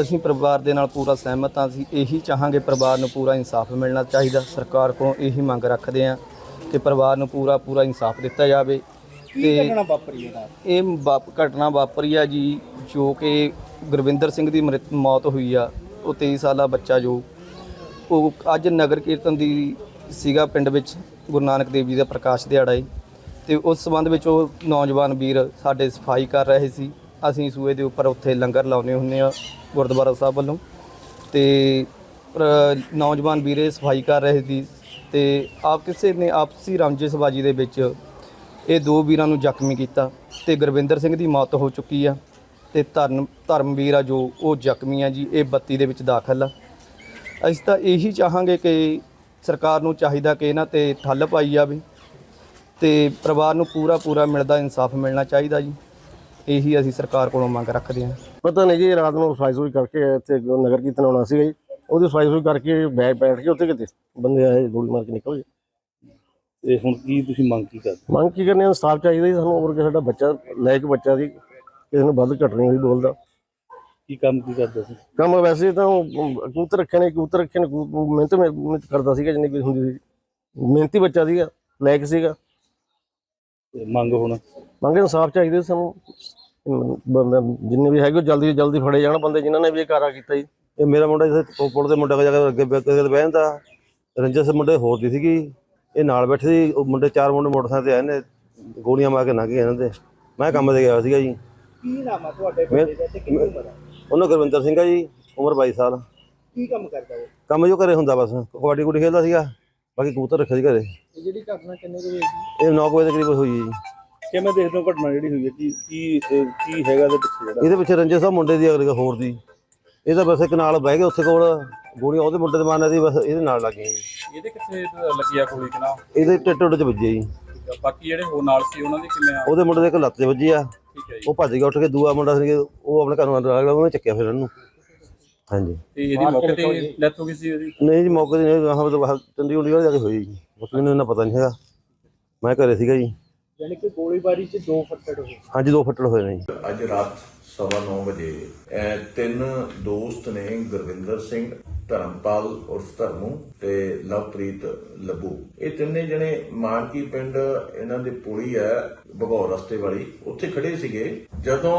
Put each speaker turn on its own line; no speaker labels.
ਅਸੀਂ ਪਰਿਵਾਰ ਦੇ ਨਾਲ ਪੂਰਾ ਸਹਿਮਤ ਹਾਂ ਅਸੀਂ ਇਹੀ ਚਾਹਾਂਗੇ ਪਰਿਵਾਰ ਨੂੰ ਪੂਰਾ ਇਨਸਾਫ ਮਿਲਣਾ ਚਾਹੀਦਾ। ਸਰਕਾਰ ਕੋਲੋਂ ਇਹੀ ਮੰਗ ਰੱਖਦੇ ਹਾਂ ਕਿ ਪਰਿਵਾਰ ਨੂੰ ਪੂਰਾ ਪੂਰਾ ਇਨਸਾਫ ਦਿੱਤਾ ਜਾਵੇ।
ਕੀ ਘਟਨਾ ਵਾਪਰੀ ਹੈ ਰਾਤ?
ਇਹ ਵਾਪ- ਘਟਨਾ ਵਾਪਰੀ ਆ ਜੀ ਜੋ ਕਿ ਗੁਰਵਿੰਦਰ ਸਿੰਘ ਦੀ ਮ੍ਰਿਤ- ਮੌਤ ਹੋਈ ਆ। ਉਹ 23 ਸਾਲਾ ਬੱਚਾ ਜੋ ਉਹ ਅੱਜ ਨਗਰ ਕੀਰਤਨ ਦੀ ਸੀਗਾ ਪਿੰਡ ਵਿੱਚ ਗੁਰੂ ਨਾਨਕ ਦੇਵ ਜੀ ਦਾ ਪ੍ਰਕਾਸ਼ ਦਿਹਾੜਾ ਏ। ਤੇ ਉਸ ਸੰਬੰਧ ਵਿੱਚ ਉਹ ਨੌਜਵਾਨ ਵੀਰ ਸਾਡੇ ਸਫ਼ਾਈ ਕਰ ਰਹੇ ਸੀ। ਅਸੀਂ ਸੂਏ ਦੇ ਉੱਪਰ ਉੱਥੇ ਲੰਗਰ ਲਾਉਨੇ ਹੁੰਨੇ ਆ ਗੁਰਦੁਆਰਾ ਸਾਹਿਬ ਵੱਲੋਂ ਤੇ ਪਰ ਨੌਜਵਾਨ ਵੀਰੇ ਸਫ਼ਾਈ ਕਰ ਰਹੇ ਸੀ ਤੇ ਆਪ ਕਿਸੇ ਨੇ ਆਪਸੀ ਰੰਜਿਸ਼ਬਾਜੀ ਦੇ ਵਿੱਚ ਇਹ ਦੋ ਵੀਰਾਂ ਨੂੰ ਜ਼ਖਮੀ ਕੀਤਾ ਤੇ ਗੁਰਵਿੰਦਰ ਸਿੰਘ ਦੀ ਮੌਤ ਹੋ ਚੁੱਕੀ ਆ ਤੇ ਧਰਮ, ਧਰਮਵੀਰ ਆ ਜੋ ਉਹ ਜ਼ਖਮੀ ਆ ਜੀ, ਇਹ 32 ਦੇ ਵਿੱਚ ਦਾਖਲ ਆ। ਅਸੀਂ ਤਾਂ ਇਹੀ ਚਾਹਾਂਗੇ ਕਿ ਸਰਕਾਰ ਨੂੰ ਚਾਹੀਦਾ ਕਿ ਇਹਨਾਂ ਤੇ ਠੱਲ ਪਾਈ ਜਾਵੇ ਤੇ ਪਰਿਵਾਰ ਨੂੰ ਪੂਰਾ ਪੂਰਾ ਮਿਲਦਾ, ਇਨਸਾਫ ਮਿਲਣਾ ਚਾਹੀਦਾ ਜੀ। ਇਹੀ ਅਸੀਂ ਸਰਕਾਰ ਕੋਲੋਂ ਮੰਗ ਰੱਖਦੇ ਹਾਂ।
ਪਤਾ ਨਹੀਂ ਜੀ ਰਾਤ ਨੂੰ ਸਫ਼ਾਈ ਸੁਈ ਕਰਕੇ ਇੱਥੇ ਨਗਰ ਕੀਰਤਨ ਆਉਣਾ ਸੀਗਾ ਜੀ। ਉਹਦੀ ਸਫ਼ਾਈ ਸੁਈ ਕਰਕੇ ਬੈਠ ਬੈਠ ਕੇ ਉੱਥੇ ਕਿਤੇ ਬੰਦੇ ਆਏ ਗੋਲੀ ਮਾਰ ਕੇ ਨਿਕਲ ਗਏ।
ਤੇ ਹੁਣ ਕੀ ਤੁਸੀਂ ਮੰਗ ਕੀ ਕਰਦੇ?
ਮੰਗ ਕੀ ਕਰਨੇ ਇਨਸਾਫ ਚਾਹੀਦਾ ਜੀ ਸਾਨੂੰ ਹੋਰ ਕਿ ਸਾਡਾ ਬੱਚਾ ਲਾਇਕ ਬੱਚਾ ਸੀ ਕਿਸੇ ਨੂੰ ਵੱਧ ਘਟ ਨਹੀਂ ਹੋਈ ਬੋਲਦਾ।
ਕੀ ਕੰਮ ਕੀ ਕਰਦੇ ਸੀ?
ਕੰਮ ਵੈਸੇ ਤਾਂ ਕਬੂਤਰ ਰੱਖੇ ਨੇ ਕਬੂਤਰ ਰੱਖੇ ਨੇ ਮਿਹਨਤ ਮਿਹਨਤ ਕਰਦਾ ਸੀਗਾ ਜਿੰਨੀ ਕੋਈ ਹੁੰਦੀ ਸੀ। ਮਿਹਨਤੀ ਬੱਚਾ ਸੀਗਾ ਲਾਇਕ ਸੀਗਾ।
ਤੇ ਮੰਗ ਹੁਣ?
ਮੰਗ ਇਨਸਾਫ ਚਾਹੀਦਾ ਸੀ ਸਾਨੂੰ। ਜਿੰਨੇ ਵੀ ਹੈਗੇ ਜਲਦੀ ਜਲਦੀ ਫੜੇ ਜਾਣ ਬੰਦੇ ਜਿਨ੍ਹਾਂ ਨੇ ਵੀ ਇਹ ਕਾਰਾ ਕੀਤਾ ਜੀ।
ਇਹ ਮੇਰਾ ਮੁੰਡਾ ਜਿੱਥੇ ਪੁਲ ਦੇ ਮੁੰਡੇ ਕੋਲ ਜਾ ਕੇ ਅੱਗੇ ਕਿਸੇ ਦੇ ਬਹਿਣ ਦਾ ਰੰਜਸ ਮੁੰਡੇ ਹੋਰ ਦੀ ਸੀਗੀ। ਇਹ ਨਾਲ ਬੈਠੇ ਸੀ। ਉਹ ਮੁੰਡੇ ਚਾਰ ਮੁੰਡੇ ਮੋਟਰਸਾਈਕਲ ਤੇ ਆਏ ਨੇ। ਗੋਲੀਆਂ ਮਾਰ ਕੇ ਲੰਘ ਗਏ ਇਹਨਾਂ ਦੇ। ਮੈਂ ਕੰਮ ਤੇ ਗਿਆ ਹੋਇਆ ਸੀਗਾ ਜੀ।
ਕੀ ਨਾਮ ਆ ਤੁਹਾਡੇ ਬੇਟੇ ਦਾ ਤੇ ਕਿੰਨੀ ਉਮਰ ਆ?
ਉਹਨਾਂ ਗੁਰਵਿੰਦਰ ਸਿੰਘ ਆ ਜੀ। ਉਮਰ 22 ਸਾਲ।
ਕੀ ਕੰਮ ਕਰਦਾ ਉਹ?
ਕੰਮ ਜੋ ਘਰੇ ਹੁੰਦਾ ਬਸ। ਕਬੱਡੀ ਕੁੱਡੀ ਖੇਡਦਾ ਸੀਗਾ। ਬਾਕੀ ਕਬੂਤਰ ਰੱਖੇ ਸੀ ਘਰੇ।
ਇਹ ਜਿਹੜੀ ਘਟਨਾ ਕਿੰਨੇ ਕੁ ਵਜੇ ਦੀ
ਇਹ 9 ਵਜੇ ਦੇ ਕਰੀਬ ਹੋਈ ਜੀ।
ਕਿਵੇਂ ਦੇਖਦੇ ਹੋ ਘਟਨਾ ਜਿਹੜੀ ਹੋਈ ਹੈ ਕੀ ਕੀ ਅਹ, ਕੀ ਹੈਗਾ ਇਹਦੇ ਪਿੱਛੇ ਜਿਹੜਾ।
ਇਹਦੇ ਪਿੱਛੇ ਰੰਜਸ ਸਾਹਿਬ ਮੁੰਡੇ ਦੀ ਅਗਲੇ ਹੋਰ ਦੀ। ਇਹ ਤਾਂ ਬਸ ਇੱਕ ਨਾਲ ਬਹਿ ਗਏ ਉੱਥੇ ਕੋਲ ਗੋਲੀਆਂ ਉਹਦੇ ਮੁੰਡੇ ਦੇ ਮਾਰਨੇ ਦੀ ਬਸ ਇਹਦੇ ਨਾਲ ਲੱਗ ਗਈਆਂ ਜੀ
ਇਹਦੇ ਕਿੱਥੇ ਲੱਗੀ ਆ ਗੋਲੀ ਕਿਨਾ
ਇਹਦੇ ਟਿੱਟ ਟੁੱਟ ਚ ਵੱਜੀ ਜੀ।
ਬਾਕੀ ਜਿਹੜੇ ਹੋਰ ਨਾਲ ਸੀ ਉਹਨਾਂ ਦੇ ਕਿੰਨੇ ਆ?
ਉਹਦੇ ਮੁੰਡੇ ਦੇ ਇੱਕ ਲੱਤ 'ਚ ਵੱਜੀ ਆ।
ਠੀਕ ਹੈ ਜੀ।
ਉਹ ਭੱਜ ਗਿਆ ਉੱਠ ਕੇ ਦੂਆ ਮੁੰਡਾ ਸੀ ਉਹ ਆਪਣੇ ਘਰ ਨੂੰ ਅੰਦਰ ਆ ਗਿਆ ਉਹਨੇ ਚੱਕਿਆ ਫਿਰ ਇਹਨੂੰ ਹਾਂਜੀ।
ਤੇ ਇਹਦੀ ਮੌਕੇ ਤੇ ਡੈਥ ਹੋ ਗਈ ਸੀ ਇਹਦੀ
ਨਹੀਂ ਜੀ ਮੌਕੇ ਤੇ ਨਹੀਂ ਹਾਂ ਮਤਲਬ ਚੰਡੀਗੜ੍ਹ ਜਾ ਕੇ ਹੋਈ ਜੀ। ਬਾਕੀ ਮੈਨੂੰ ਇਹਨਾਂ ਪਤਾ ਨਹੀਂ ਹੈਗਾ। ਮੈਂ ਘਰੇ ਸੀਗਾ ਜੀ।
ਯਾਨੀ ਕਿ ਗੋਲੀਬਾਰੀ 'ਚ ਦੋ ਫੱਟੜ ਹੋਏ।
ਹਾਂਜੀ ਦੋ ਫੱਟੜ ਹੋਏ ਨੇ ਜੀ।
ਅੱਜ ਰਾਤ ਸਵਾ ਨੌ ਵਜੇ ਇਹ ਤਿੰਨ ਦੋਸਤ ਨੇ ਗੁਰਵਿੰਦਰ ਸਿੰਘ ਧਰਮਪਾਲ ਉਰਫ ਧਰਮੂ ਤੇ ਲਵਪ੍ਰੀਤ ਲੱਭੂ। ਇਹ ਤਿੰਨੇ ਜਣੇ ਮਾਨਕੀ ਪਿੰਡ ਇਹਨਾਂ ਦੇ ਪੁਲੀ ਹੈ ਭਗੌਰ ਰਸਤੇ ਵਾਲੀ ਉੱਥੇ ਖੜੇ ਸੀਗੇ। ਜਦੋਂ